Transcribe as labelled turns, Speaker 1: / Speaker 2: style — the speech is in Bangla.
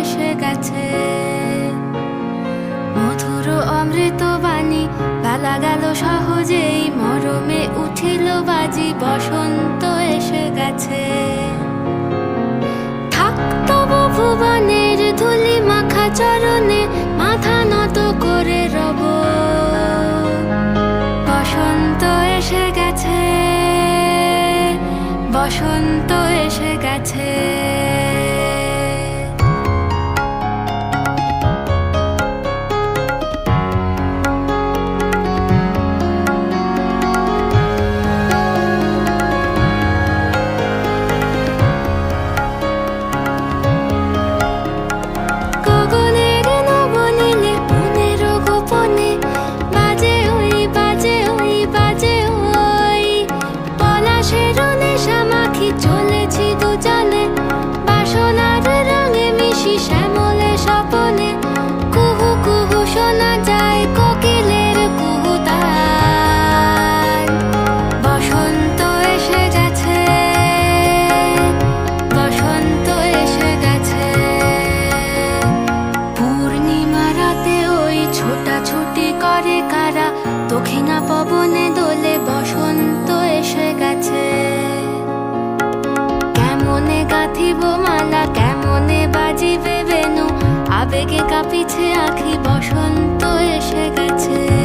Speaker 1: এসে গেছে। মধুর অমৃত বাণী সহজেই, মরমে উঠিল বাজি, বসন্ত এসে গেছে। থাক তব ভুবনের ধুলি মাখা মাথা নত করে রব। বসন্ত এসে গেছে, বসন্ত এসে দুজনে। বাসনার শ্যামলে স্বপনে। কোকিলের বসন্ত এসে গেছে, বসন্ত এসে গেছে। ওই ছোটাছুটি করে কারা? দক্ষিণা পবনে দোলে ঝলকে কাঁপিছে আখি বসন্ত এসে গেছে।